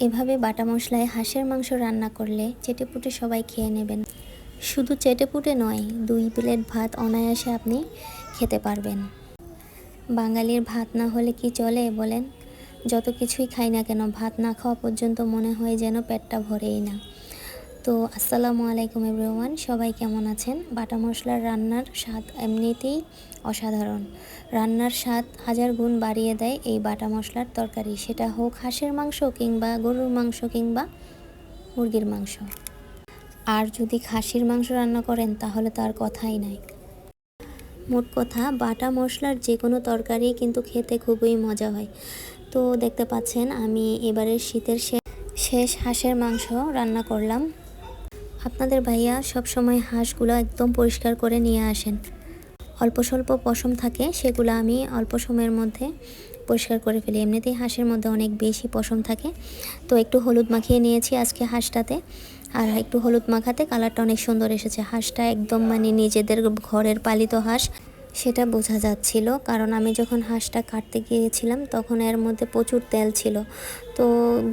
এভাবে বাটা মশলায় হাঁসের মাংস রান্না করলে চেটেপুটে সবাই খেয়ে নেবেন। শুধু চেটেপুটে নয়, দুই প্লেট ভাত অনায়াসে আপনি খেতে পারবেন। বাঙালির ভাত না হলে কি চলে বলেন? যত কিছুই খাই না কেন, ভাত না খাওয়া পর্যন্ত মনে হয় যেন পেটটা ভরেই না। তো আসসালামু আলাইকুম এভরিওয়ান, সবাই কেমন আছেন? বাটা মশলার রান্নার স্বাদ এমনিতেই অসাধারণ। রান্নার স্বাদ হাজার গুণ বাড়িয়ে দেয় এই বাটা মশলার তরকারি। সেটা হোক হাঁসের মাংস কিংবা গরুর মাংস কিংবা মুরগির মাংস। আর যদি খাসির মাংস রান্না করেন, তাহলে তার কথাই নাই। মোট কথা, বাটা মশলার যে কোনো তরকারি কিন্তু খেতে খুবই মজা হয়। তো দেখতে পাচ্ছেন, আমি এবারের শীতের শেষ হাঁসের মাংস রান্না করলাম। আপনাদের ভাইয়া সব সময় হাঁসগুলো একদম পরিষ্কার করে নিয়ে আসেন। অল্প স্বল্প পশম থাকে, সেগুলো আমি অল্প সময়ের মধ্যে পরিষ্কার করে ফেলি। এমনিতেই হাঁসের মধ্যে অনেক বেশি পশম থাকে। তো একটু হলুদ মাখিয়ে নিয়েছি আজকে হাঁসটাতে। আর একটু হলুদ মাখাতে কালারটা অনেক সুন্দর এসেছে। হাঁসটা একদম মানে নিজেদের ঘরের পালিত হাঁস। সেটা বোঝা যাচ্ছিল। কারণ আমি যখন হাঁসটা কাটতে গিয়েছিলাম, তখন এর মধ্যে প্রচুর তেল ছিল। তো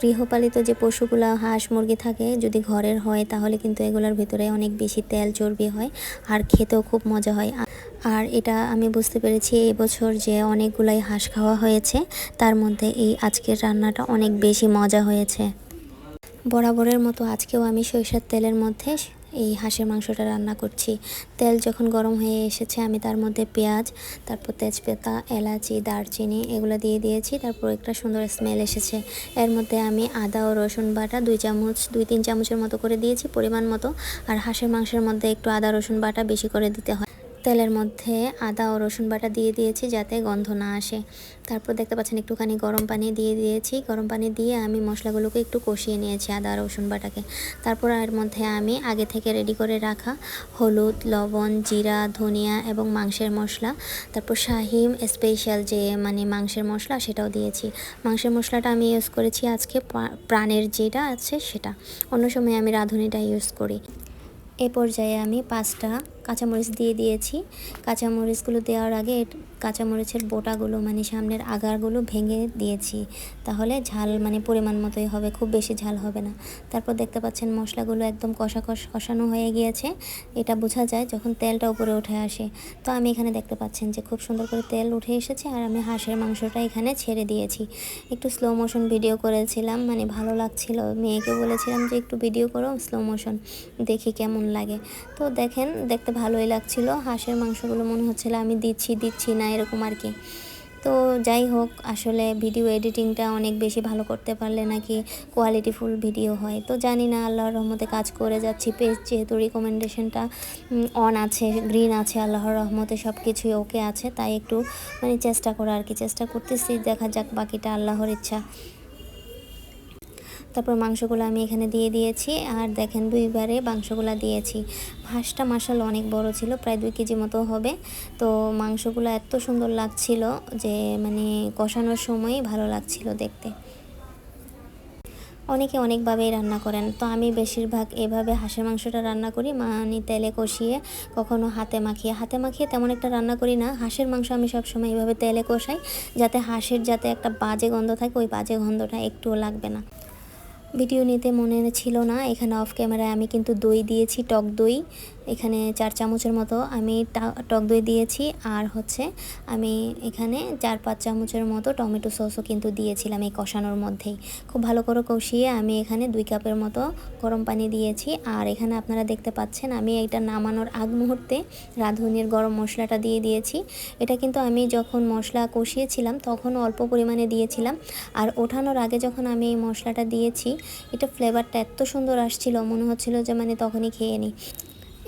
গৃহপালিত যে পশুগুলো, হাঁস, মুরগি থাকে, যদি ঘরের হয়, তাহলে কিন্তু এগুলোর ভিতরে অনেক বেশি তেল চর্বি হয় আর খেতেও খুব মজা হয়। আর এটা আমি বুঝতে পেরেছি এবছর যে অনেকগুলাই হাঁস খাওয়া হয়েছে, তার মধ্যে এই আজকের রান্নাটা অনেক বেশি মজা হয়েছে। বরাবরের মতো আজকেও আমি সরিষার তেলের মধ্যে এই হাঁসের মাংসটা রান্না করছি। তেল যখন গরম হয়ে এসেছে, আমি তার মধ্যে পেঁয়াজ, তারপর তেজপাতা, এলাচি, দারচিনি এগুলো দিয়ে দিয়েছি, তারপর একটা সুন্দর স্মেল এসেছে। এর মধ্যে আমি আদা ও রসুন বাটা দুই চামচ, দুই তিন চামচের মতো করে দিয়েছি পরিমাণ মতো। আর হাঁসের মাংসের মধ্যে একটু আদা রসুন বাটা বেশি করে দিতে হয়। তেলের মধ্যে আদা ও রসুন বাটা দিয়ে দিয়েছি যাতে গন্ধ না আসে। তারপর দেখতে পাচ্ছেন একটুখানি গরম পানি দিয়ে দিয়েছি। গরম পানি দিয়ে আমি মশলাগুলোকে একটু কষিয়ে নিয়েছি আদা রসুন বাটাকে। তারপর এর মধ্যে আমি আগে থেকে রেডি করে রাখা হলুদ, লবণ, জিরা, ধনিয়া এবং মাংসের মশলা। তারপর শাহিম স্পেশাল যে মানে মাংসের মশলা সেটাও দিয়েছি। মাংসের মশলাটা আমি ইউজ করেছি আজকে প্রাণের যেটা আছে সেটা। অন্য সময় আমি রাঁধুনিটা ইউজ করি। এ পর্যায়ে আমি পাঁচটা কাঁচামরিচ দিয়ে দিয়েছি। কাঁচামরিচগুলো দেওয়ার আগে কাঁচামরিচের বোটাগুলো মানে সামনের আগারগুলো ভেঙে দিয়েছি। তাহলে ঝাল মানে পরিমাণ মতোই হবে, খুব বেশি ঝাল হবে না। তারপর দেখতে পাচ্ছেন মশলাগুলো একদম কষা কষ কষানো হয়ে গিয়েছে। এটা বোঝা যায় যখন তেলটা উপরে উঠে আসে। তো আমি এখানে দেখতে পাচ্ছেন যে খুব সুন্দর করে তেল উঠে এসেছে আর আমি হাঁসের মাংসটা এখানে ছেড়ে দিয়েছি। একটু স্লো মোশন ভিডিও করেছিলাম মানে ভালো লাগছিল। মেয়েকে বলেছিলাম যে একটু ভিডিও করো স্লো মোশন দেখি কেমন লাগে। তো দেখেন, দেখতে ভালোই লাগছিল। হাঁসের মাংসগুলো মনে হচ্ছিল আমি দিচ্ছি দিচ্ছি না এরকম আর কি। তো যাই হোক, আসলে ভিডিও এডিটিংটা অনেক বেশি ভালো করতে পারলে নাকি কোয়ালিটিফুল ভিডিও হয়। তো জানি না, আল্লাহর রহমতে কাজ করে যাচ্ছি পেজ যেহেতু রিকমেন্ডেশনটা অন আছে গ্রিন আছে, আল্লাহর রহমতে সব কিছুই ওকে আছে। তাই একটু মানে চেষ্টা করা আর কি, চেষ্টা করতেছি, দেখা যাক বাকিটা আল্লাহর ইচ্ছা। তারপর মাংসগুলো আমি এখানে দিয়ে দিয়েছি। আর দেখেন দুইবারে মাংসগুলো দিয়েছি। হাঁসটা মাসাল অনেক বড় ছিল, প্রায় দুই কেজি মতো হবে। তো মাংসগুলো এত সুন্দর লাগছিল যে মানে কষানোর সময়ই ভালো লাগছিল দেখতে। অনেকে অনেকভাবেই রান্না করেন। তো আমি বেশিরভাগ এভাবে হাঁসের মাংসটা রান্না করি মানে তেলে কষিয়ে কখনো হাতে মাখিয়ে। হাতে মাখিয়ে তেমন একটা রান্না করি না। হাঁসের মাংস আমি সবসময় এভাবে তেলে কষাই, যাতে হাঁসের যাতে একটা বাজে গন্ধ থাকে, ওই বাজে গন্ধটা একটুও লাগবে না। ভিডিও নিতে মনে ছিল না। এখানে অফ ক্যামেরায় আমি কিন্তু দই দিয়েছি টক দই। এখানে চার চামচের মতো আমি টক দই দিয়েছি আর হচ্ছে আমি এখানে চার, পাঁচ চামচের মতো টমেটো সসও কিন্তু দিয়েছিলাম এই কষানোর মধ্যেই। খুব ভালো করে কষিয়ে আমি এখানে দুই কাপের মতো গরম পানি দিয়েছি আর এখানে আপনারা দেখতে পাচ্ছেন আমি এটা নামানোর আগ মুহূর্তে রাঁধুনির গরম মশলাটা দিয়ে দিয়েছি। এটা কিন্তু আমি যখন মশলা কষিয়েছিলাম তখন অল্প পরিমাণে দিয়েছিলাম আর ওঠানোর আগে যখন আমি এই মশলাটা দিয়েছি, এটা ফ্লেভারটা এত সুন্দর আসছিল মনে হচ্ছিল যে মানে তখনই খেয়ে নিই।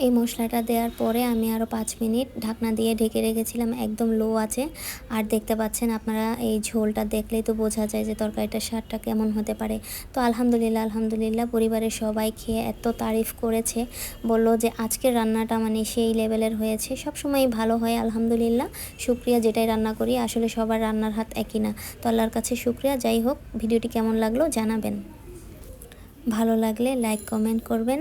এই মশলাটা দেওয়ার পরে আমি আরও পাঁচ মিনিট ঢাকনা দিয়ে ঢেকে রেখেছিলাম, একদম লো আছে। আর দেখতে পাচ্ছেন আপনারা এই ঝোলটা দেখলেই তো বোঝা যায় যে তরকারিটার স্বাদটা কেমন হতে পারে। তো আলহামদুলিল্লাহ আলহামদুলিল্লাহ পরিবারের সবাই খেয়ে এত তারিফ করেছে, বলল যে আজকের রান্নাটা মানে সেই লেভেলের হয়েছে সব সময় ভালো হয়, আলহামদুলিল্লাহ। শুক্রিয়া যেটাই রান্না করি, আসলে সবার রান্নার হাত একই না। তো আল্লাহর কাছে শুক্রিয়া, যাই হোক, ভিডিওটি কেমন লাগল জানাবেন। ভালো লাগলে লাইক কমেন্ট করবেন।